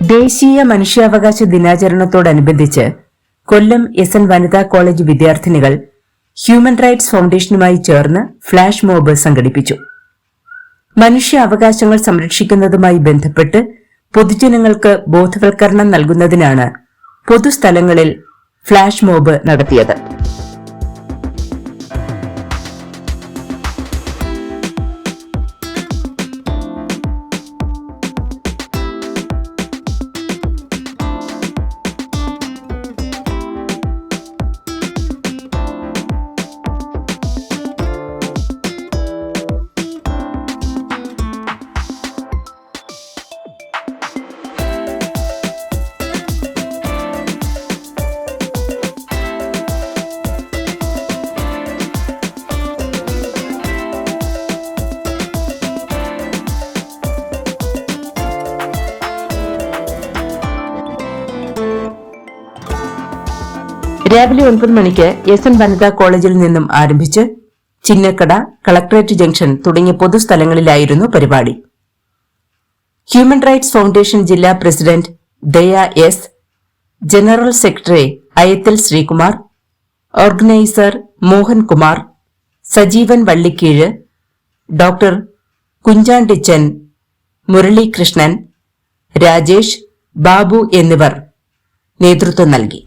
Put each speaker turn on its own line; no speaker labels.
ദേശീയ മനുഷ്യാവകാശ ദിനാചരണത്തോടനുബന്ധിച്ച് കൊല്ലം എസ് എൻ വനിതാ കോളേജ് വിദ്യാർത്ഥിനികൾ ഹ്യൂമൻ റൈറ്റ്സ് ഫൗണ്ടേഷനുമായി ചേർന്ന് ഫ്ളാഷ് മോബ് സംഘടിപ്പിച്ചു. മനുഷ്യ അവകാശങ്ങൾ സംരക്ഷിക്കുന്നതുമായി ബന്ധപ്പെട്ട് പൊതുജനങ്ങൾക്ക് ബോധവൽക്കരണം നൽകുന്നതിനാണ് പൊതുസ്ഥലങ്ങളിൽ ഫ്ളാഷ് മോബ് നടത്തിയത്. രാവിലെ ഒൻപത് മണിക്ക് എസ് എൻ വനിതാ കോളേജിൽ നിന്നും ആരംഭിച്ച് ചിന്നക്കട കളക്ടറേറ്റ് ജംഗ്ഷൻ തുടങ്ങിയ പൊതുസ്ഥലങ്ങളിലായിരുന്നു പരിപാടി. ഹ്യൂമൻ റൈറ്റ്സ് ഫൗണ്ടേഷൻ ജില്ലാ president Daya S general secretary Ayathal Sreekumar organiser Mohankumar Sajeevan Vallikkeezhu doctor Kunjandichan Muralikrishnan Rajesh Babu എന്നിവർ നേതൃത്വം നൽകി.